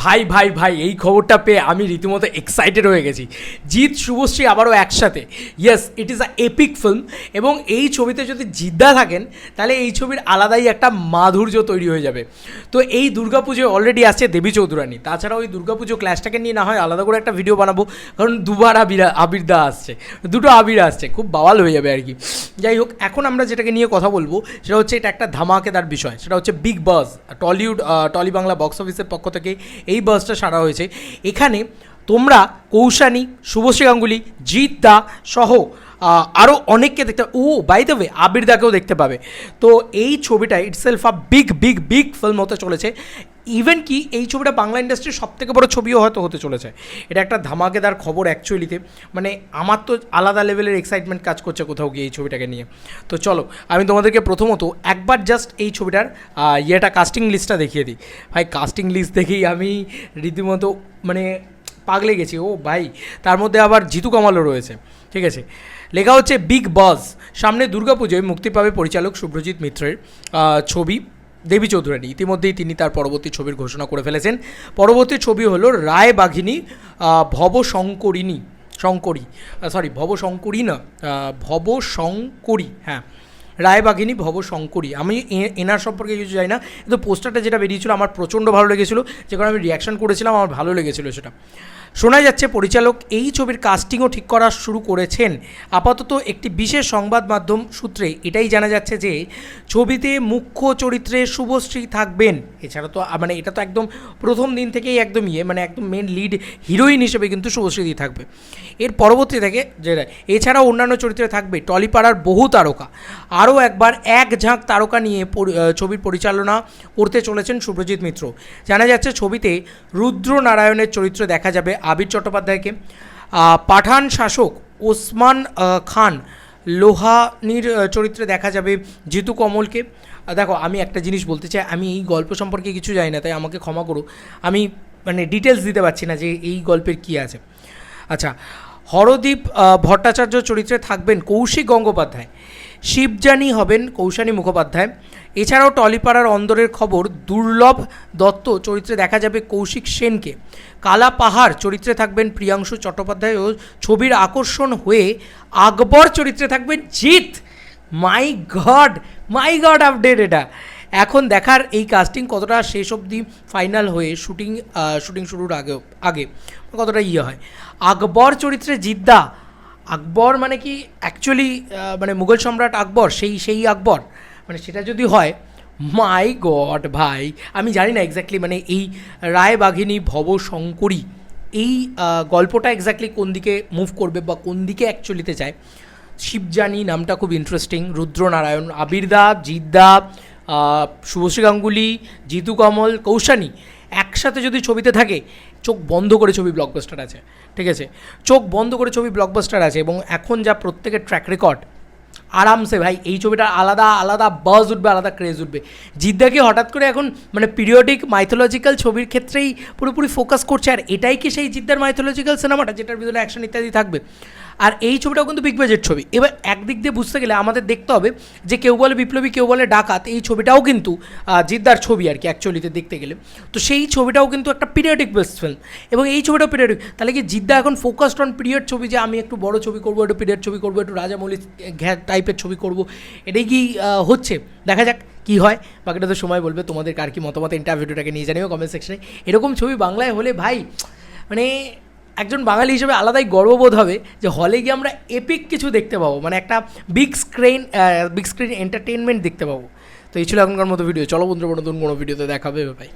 ভাই ভাই ভাই, এই খবরটা পেয়ে আমি রীতিমতো এক্সাইটেড হয়ে গেছি। জিৎ, শুভশ্রী আবারও একসাথে। Yes it is a epic film এবং এই ছবিতে যদি জিদ্দা থাকেন, তাহলে এই ছবির আলাদাই একটা মাধুর্য তৈরি হয়ে যাবে। তো এই দুর্গাপুজোয় অলরেডি আসছে দেবী চৌধুরানী। তাছাড়া ওই দুর্গাপুজো ক্লাসটাকে নিয়ে না হয় আলাদা করে একটা ভিডিও বানাবো, কারণ দুবার আবির আবির দা আসছে। দুটো আবির আসছে, খুব বাওয়াল হয়ে যাবে আর কি। যাই হোক, এখন আমরা যেটাকে নিয়ে কথা বলব, সেটা হচ্ছে এটা একটা ধামাকেদার বিষয়। সেটা হচ্ছে বিগ বাজ টলিউড টলি বাংলা বক্স অফিসের পক্ষ থেকে এই বাসটা সারা হয়েছে। এখানে তোমরা কৌশানী, শুভশ্রী গাঙ্গুলি, জিৎ দা সহ আরও অনেককে দেখতে ও বাই দ্য ওয়ে আবির দাকেও দেখতে পাবে। তো এই ছবিটা itself a big big big film হতে চলেছে। ইভেন কি এই ছবিটা বাংলা ইন্ডাস্ট্রির সব থেকে বড় ছবিও হয়তো হতে চলেছে। এটা একটা ধামাকেদার খবর অ্যাকচুয়ালিতে মানে আমার তো আলাদা লেভেলের এক্সাইটমেন্ট কাজ করছে কোথাও গিয়ে এই ছবিটাকে নিয়ে। তো চলো, আমি তোমাদেরকে প্রথমত একবার জাস্ট এই ছবিটার ইয়েটা কাস্টিং লিস্টটা দেখিয়ে দিই। ভাই কাস্টিং লিস্ট দেখেই আমি রীতিমতো মানে পাগলে গেছি। ও ভাই, তার মধ্যে আবার জিতু কামালও রয়েছে। ঠিক আছে? লেখা হচ্ছে বিগ বস সামনে দুর্গাপুজোয় মুক্তি পাবে পরিচালক শুভ্রজিৎ মিত্রের ছবি। দেবী চৌধুরানী। ইতিমধ্যেই তিনি তার পরবর্তী ছবির ঘোষণা করে ফেলেছেন। পরবর্তী ছবি হলো রায় বাঘিনী আহ, ভব শঙ্করিনী শঙ্করী সরি ভব শঙ্করী না ভবশঙ্করী ভব শঙ্করী হ্যাঁ। রায়বাঘিনী ভব শঙ্করী। আমি এনার সম্পর্কে কিছু জানি না, কিন্তু পোস্টারটা যেটা বেরিয়েছিল আমার প্রচণ্ড ভালো লেগেছিলো, যে কারণে আমি রিয়াকশন করেছিলাম, আমার ভালো লেগেছিলো সেটা। শোনা যাচ্ছে, পরিচালক এই ছবির কাস্টিংও ঠিক করা শুরু করেছেন। আপাতত একটি বিশেষ সংবাদ মাধ্যম সূত্রে এটাই জানা যাচ্ছে যে, ছবিতে মুখ্য চরিত্রে শুভশ্রী থাকবেন। এছাড়া তো মানে এটা তো একদম প্রথম দিন থেকেই একদম ইয়ে মানে একদম মেন লিড হিরোইন হিসেবে কিন্তু শুভশ্রী থাকবে। এর পরবর্তী থেকে যেটা এছাড়াও অন্যান্য চরিত্রে থাকবে টলিপাড়ার বহু তারকা। আরও একবার এক ঝাঁক তারকা নিয়ে ছবির পরিচালনা করতে চলেছেন সুব্রজিৎ মিত্র। জানা যাচ্ছে ছবিতে রুদ্র নারায়ণের চরিত্র দেখা যাবে আবির চট্টোপাধ্যায়কে। পাঠান শাসক ওসমান খান লোহানির চরিত্রে দেখা যাবে জিতু কমলকে। দেখো, আমি একটা জিনিস বলতে চাই, আমি এই গল্প সম্পর্কে কিছু জানি না, তাই আমাকে ক্ষমা করো। আমি মানে ডিটেলস দিতে পারছি না যে এই গল্পের কী আছে। আচ্ছা হরদীপ ভট্টাচার্য চরিত্রে থাকবেন কৌশিক গঙ্গোপাধ্যায়। শিবজানি হবেন কৌশানী মুখোপাধ্যায়। এছাড়াও টলিপাড়ার অন্দরের খবর, দুর্লভ দত্ত চরিত্রে দেখা যাবে কৌশিক সেনকে। কালা পাহাড় চরিত্রে থাকবেন প্রিয়াংশু চট্টোপাধ্যায় ও ছবির আকর্ষণ হয়ে আকবর চরিত্রে থাকবেন Jeet. My god my god update এটা। এখন দেখার এই কাস্টিং কতটা শেষ অবধি ফাইনাল হয়ে শুটিং শুটিং শুরুর আগে আগে, কতটা ইয়ে হয়? আকবর চরিত্রে জিদ্দা আকবর মানে কি অ্যাকচুয়ালি মানে মুঘল সম্রাট আকবর, সেই সেই আকবর। মানে সেটা যদি হয় মাই গড ভাই, আমি জানি না এক্স্যাক্টলি মানে এই রায় বাঘিনী ভব শঙ্করী, এই গল্পটা এক্স্যাক্টলি কোন দিকে মুভ করবে বা কোন দিকে অ্যাকচুয়ালিতে যায়, শিবজানি নামটা খুব ইন্টারেস্টিং রুদ্রনারায়ণ আবিরদা জিদ্দা শুভশ্রী গাঙ্গুলি, জিতু কমল, কৌশানী, একসাথে যদি ছবিতে থাকে চোখ বন্ধ করে ছবি ব্লকবাস্টার আছে, ঠিক আছে? চোখ বন্ধ করে ছবি ব্লকবাস্টার আছে এবং এখন যা প্রত্যেকের ট্র্যাক রেকর্ড আরামসে ভাই, এই ছবিটা আলাদা আলাদা বাজ উঠবে, আলাদা ক্রেজ উঠবে। জিদ্দাকে হঠাৎ করে এখন মানে পিরিয়ডিক মাইথোলজিক্যাল ছবির ক্ষেত্রেই পুরোপুরি ফোকাস করছে, আর এটাই কি সেই জিদ্দার মাইথোলজিক্যাল সিনেমাটা যেটার ভিতরে অ্যাকশন ইত্যাদি থাকবে? আর এই ছবিটাও কিন্তু বিগ বাজেট ছবি। এবার একদিক দিয়ে বুঝতে গেলে আমাদের দেখতে হবে যে কেউ বলে বিপ্লবী, কেউ বলে ডাকাত, এই ছবিটাও কিন্তু জিদ্দার ছবি আর কি অ্যাকচুয়ালিতে দেখতে গেলে। তো সেই ছবিটাও কিন্তু একটা পিরিয়ডিক বেস্ট ফিল্ম এবং এই ছবিটাও পিরিয়ডিক তাহলে কি জিদ্দা এখন ফোকাসড অন পিরিয়ড ছবি যে আমি একটু বড় ছবি করব, একটু পিরিয়ড ছবি করব, একটু রাজামৌলি ঘ্যা টাইপের ছবি করব, এটাই কি হচ্ছে? দেখা যাক কী হয়। বাকিটা তো সময় বলবে, তোমাদের কার কি মতামত ইন্টারভিউটাকে নিয়ে জানিও কমেন্ট সেকশনে এরকম ছবি বাংলায় হলে ভাই মানে একজন বাঙালি হিসেবে আলাদাই গর্ববোধ হবে যে হলে গিয়ে আমরা এপিক কিছু দেখতে পাবো। মানে একটা big screen big screen entertainment দেখতে পাবো। তো এই ছিল এখনকার মতো ভিডিও চলো বন্ধুরা, নতুন কোনো ভিডিওতে দেখাবে। ভাই